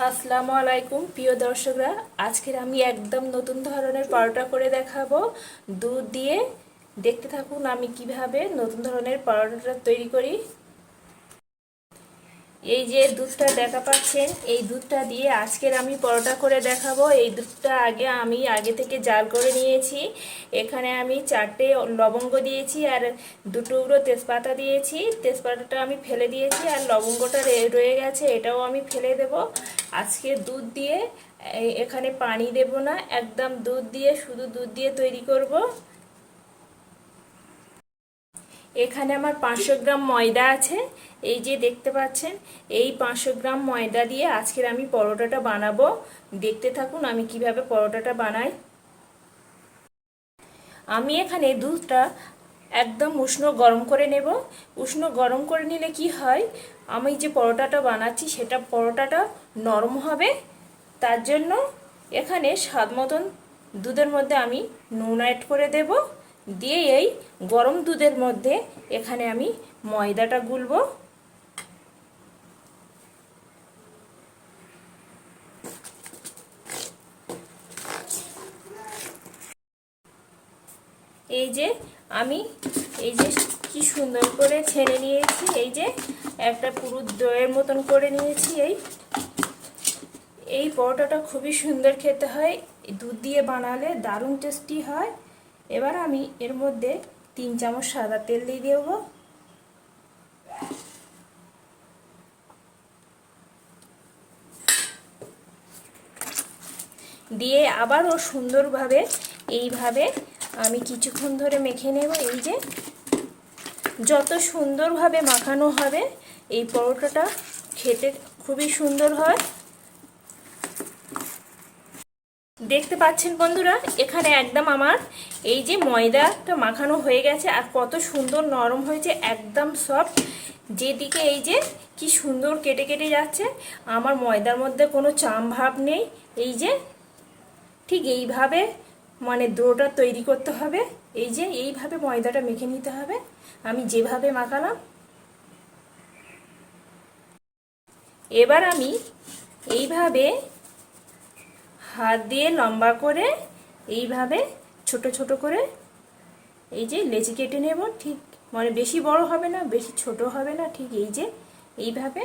আসসালামু আলাইকুম, প্রিয় দর্শকরা। আজকের আমি একদম নতুন ধরনের পরোটা করে দেখাবো। দুধ দিয়ে দেখতে থাকুন আমি কীভাবে নতুন ধরনের পরোটাটা তৈরি করি। এই যে দুধটা দেখা পাচ্ছেন, এই দুধটা দিয়ে আজকের আমি পরোটা করে দেখাবো। এই দুধটা আগে আমি আগে থেকে জাল করে নিয়েছি। এখানে আমি চারটে লবঙ্গ দিয়েছি আর দুটুকরো তেজপাতা দিয়েছি। তেজপাতাটা আমি ফেলে দিয়েছি আর লবঙ্গটা রয়ে গেছে, এটাও আমি ফেলে দেব। আজকে দুধ দিয়ে এখানে পানি দেব না, একদম দুধ দিয়ে, শুধু দুধ দিয়ে তৈরি করব। এখানে আমার পাঁচশো গ্রাম ময়দা আছে। এই যে দেখতে পাচ্ছেন, এই পাঁচশো গ্রাম ময়দা দিয়ে আজকের আমি পরোটাটা বানাবো। দেখতে থাকুন আমি কীভাবে পরোটাটা বানাই। আমি এখানে দুধটা একদম উষ্ণ গরম করে নেব। উষ্ণ গরম করে নিলে কি হয়, আমি যে পরোটাটা বানাচ্ছি সেটা পরোটাটা নরম হবে। তার জন্য এখানে স্বাদ মতন দুধের মধ্যে আমি নুন অ্যাড করে দেব। দিয়ে এই গরম দুধের মধ্যে এখানে আমি ময়দাটা গুলবো। এই যে আমি, এই যে কি সুন্দর করে ছেড়ে নিয়েছি, এই যে একটা পুরো দইয়ের মতন করে নিয়েছি এই। এই পরোটাটা খুবই সুন্দর খেতে হয়, দুধ দিয়ে বানালে দারুণ টেস্টি হয়। এবার আমি এর মধ্যে তিন চামচ সাদা তেল দিয়ে দেব। দিয়ে আবারও সুন্দরভাবে এইভাবে আমি কিছুক্ষণ ধরে মেখে নেব। এই যে যত সুন্দরভাবে মাখানো হবে, এই পরোটাটা খেতে খুবই সুন্দর হয়। দেখতে পাচ্ছেন বন্ধুরা, এখানে একদম আমার এই যে ময়দাটা মাখানো হয়ে গেছে আর কত সুন্দর নরম হয়েছে, একদম সফট যেদিকে এই যে কি সুন্দর কেটে কেটে যাচ্ছে, আমার ময়দার মধ্যে কোনো চাম ভাব নেই। এই যে ঠিক এইভাবে মানে ডোটা তৈরি করতে হবে, এই যে এইভাবে ময়দাটা মেখে নিতে হবে। আমি যেভাবে মাখালাম। এবার আমি এইভাবে হাত দিয়ে লম্বা করে এইভাবে ছোট ছোট করে এই যে লেচি কেটে নেব, ঠিক মানে বেশি বড় হবে না, বেশি ছোট হবে না, ঠিক এই যে এইভাবে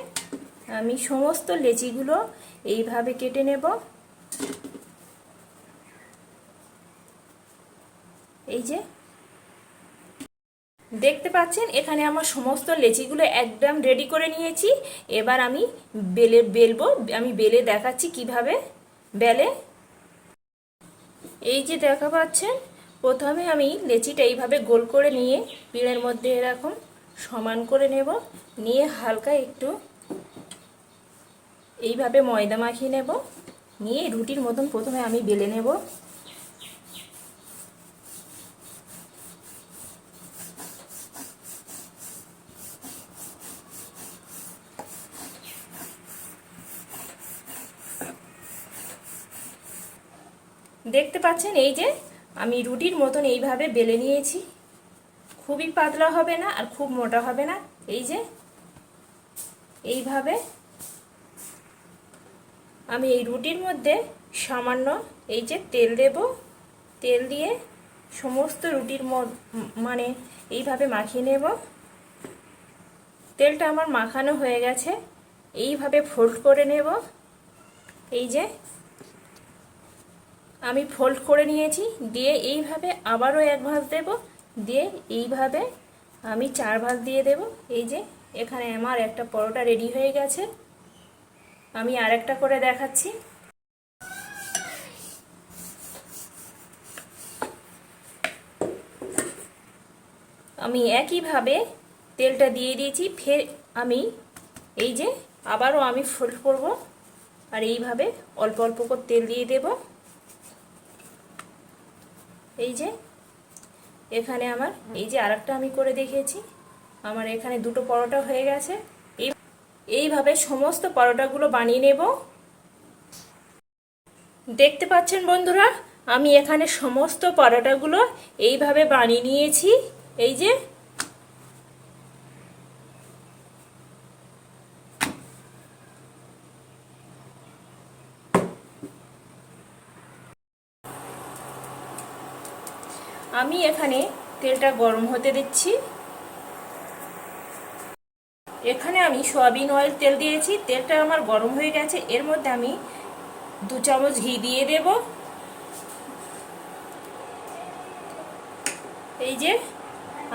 আমি সমস্ত লেচিগুলো এইভাবে কেটে নেব। এই যে দেখতে পাচ্ছেন, এখানে আমার সমস্ত লেচিগুলো একদম রেডি করে নিয়েছি। এবার আমি বেলে, বেলবো, আমি বেলে দেখাচ্ছি কীভাবে বেলে। এই যে দেখা পাচ্ছেন, প্রথমে আমি লেচিটা এইভাবে গোল করে নিয়ে পিঁড়ের মধ্যে এরকম সমান করে নেব। নিয়ে হালকা একটু এইভাবে ময়দা মাখিয়ে নেব। নিয়ে রুটির মতন প্রথমে আমি বেলে নেব। দেখতে পাচ্ছেন এই যে আমি রুটির মতন এইভাবে বেলে নিয়েছি। খুবই পাতলা হবে না আর খুব মোটা হবে না। এই যে এইভাবে আমি এই রুটির মধ্যে সামান্য এই যে তেল দেব। তেল দিয়ে সমস্ত রুটির মানে এইভাবে মাখিয়ে নেব। তেলটা আমার মাখানো হয়ে গেছে। এইভাবে ফোল্ড করে নেব। এই যে আমি ফোল্ড করে নিয়েছি, দিয়ে এইভাবে আবারও এক ভাঁজ দেব, দিয়ে এইভাবে আমি চার ভাঁজ দিয়ে দেব। এই যে, এখানে আমার একটা পরোটা রেডি হয়ে গেছে। আমি আরেকটা করে দেখাচ্ছি। আমি একইভাবে তেলটা দিয়ে দিয়েছি, ফের আমি এই যে আবারও আমি ফোল্ড করব, আর এইভাবে অল্প অল্প করে তেল দিয়ে দেবো। এই যে, এখানে আমার, এই যে আরেকটা আমি করে দেখিয়েছি। আমার এখানে দুটো পরোটা হয়ে গেছে। এই, এইভাবে সমস্ত পরোটাগুলো বানিয়ে নেব। দেখতে পাচ্ছেন বন্ধুরা, আমি এখানে সমস্ত পরোটাগুলো এইভাবে বানিয়ে নিয়েছি। এই যে আমি এখানে তেলটা গরম হতে দিচ্ছি। এখানে আমি সয়াবিন অয়েল তেল দিয়েছি, তেলটা আমার গরম হয়ে গেছে। এর মধ্যে আমি দু চামচ ঘি দিয়ে দেব। এই যে,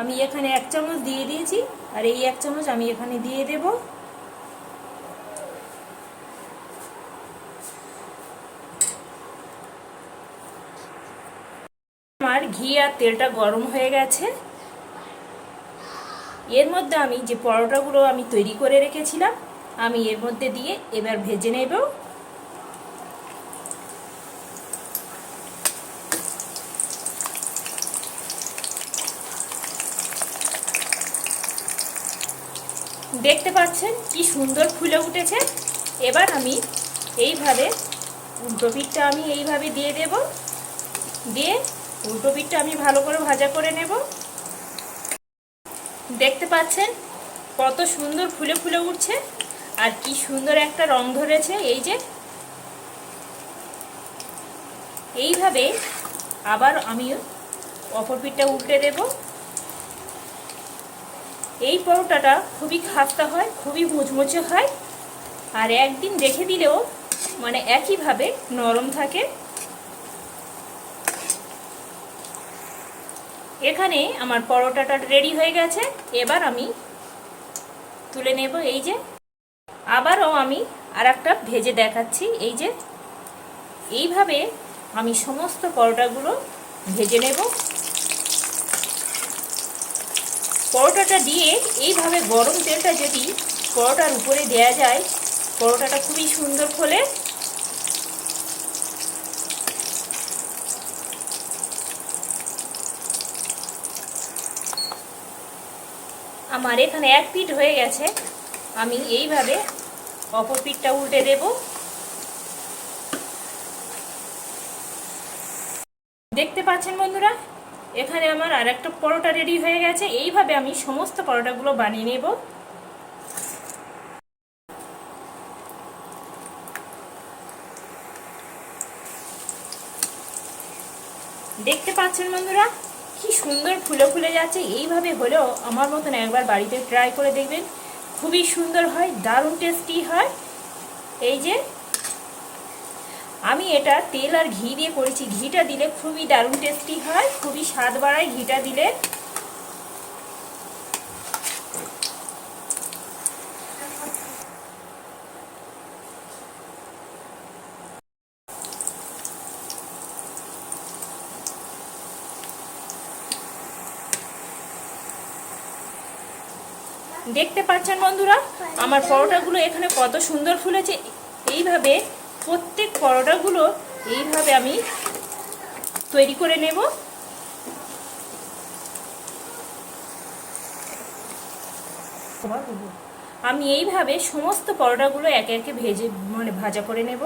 আমি এখানে এক চামচ দিয়ে দিয়েছি, আর এই এক চামচ আমি এখানে দিয়ে দেব আমার ঘি আর তেলটা গরম হয়ে গেছে। এর মধ্যে আমি যে পরোটাগুলো আমি তৈরি করে রেখেছিলাম, আমি এর মধ্যে দিয়ে এবার ভেজে নেব। দেখতে পাচ্ছেন কি সুন্দর ফুলে উঠেছে। এবার আমি এইভাবে উল্টো আমি এইভাবে দিয়ে দেব। দিয়ে উল্টো পিঠটা আমি ভালো করে ভাজা করে নেব। দেখতে পাচ্ছেন কত সুন্দর ফুলে ফুলে উঠছে আর কি সুন্দর একটা রং ধরেছে এই যে। এইভাবে আবার আমি অপর পিঠটা উল্টে দেব। এই পরোটাটা খুবই খাস্তা হয়, খুবই মুচমুচে হয় আর একদিন রেখে দিলেও মানে একইভাবে নরম থাকে। এখানে আমার পরোটাটা রেডি হয়ে গেছে। এবার আমি তুলে নেব এই যে। আবারও আমি আর একটা ভেজে দেখাচ্ছি। এই যে, এইভাবে আমি সমস্ত পরোটাগুলো ভেজে নেব। পরোটাটা দিয়ে এইভাবে গরম তেলটা যদি পরোটার উপরে দেয়া যায়, পরোটাটা খুবই সুন্দর ফলে। আমার এখানে এক পিঠ হয়ে গেছে। আমি এইভাবে অপর পিঠটা উল্টে দেব। দেখতে পাচ্ছেন বন্ধুরা, এখানে আমার আর একটা পরোটা রেডি হয়ে গেছে। এইভাবে আমি সমস্ত পরোটাগুলো বানিয়ে নেব। দেখতে পাচ্ছেন বন্ধুরা কি সুন্দর ফুলে ফুলে যাচ্ছে। এইভাবে হলেও আমার মতন একবার বাড়িতে ট্রাই করে দেখবেন। খুবই সুন্দর হয়, দারুণ টেস্টি হয়। এই যে, আমি এটা তেল আর ঘি দিয়ে করেছি। ঘিটা দিলে খুবই দারুণ টেস্টি হয়, খুবই স্বাদ বাড়ায়। ঘিটা দিলে দেখতে পাচ্ছেন বন্ধুরা? আমার পরোটাগুলো এখানে কত সুন্দর ফুলেছে। এইভাবে প্রত্যেক পরোটাগুলো এইভাবে আমি তৈরি করে নেব। আমি এইভাবে সমস্ত পরোটাগুলো একে একে ভেজে মানে ভাজা করে নেব।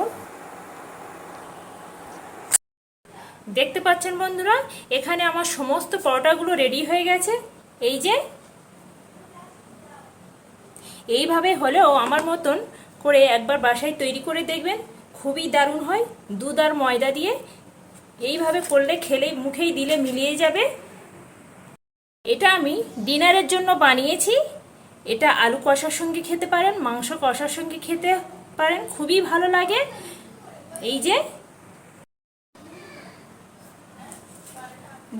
দেখতে পাচ্ছেন বন্ধুরা? এখানে আমার সমস্ত পরোটাগুলো রেডি হয়ে গেছে। এই যে এইভাবে হলেও আমার মতন করে একবার বাসায় তৈরি করে দেখবেন, খুবই দারুণ হয়। দুধ আর ময়দা দিয়ে এইভাবে করলে খেলেই মুখেই দিলে মিলিয়ে যাবে। এটা আমি ডিনারের জন্য বানিয়েছি। এটা আলু কষার সঙ্গে খেতে পারেন, মাংস কষার সঙ্গে খেতে পারেন, খুবই ভালো লাগে। এই যে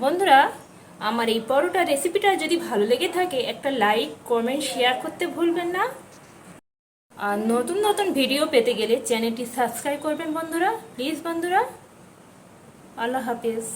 বন্ধুরা আমার এই পরোটা রেসিপিটা যদি ভালো লেগে থাকে, একটা লাইক কমেন্ট শেয়ার করতে ভুলবেন না। আর নতুন নতুন ভিডিও পেতে গেলে চ্যানেলটি সাবস্ক্রাইব করবেন বন্ধুরা। প্লিজ বন্ধুরা, আল্লাহ হাফিজ।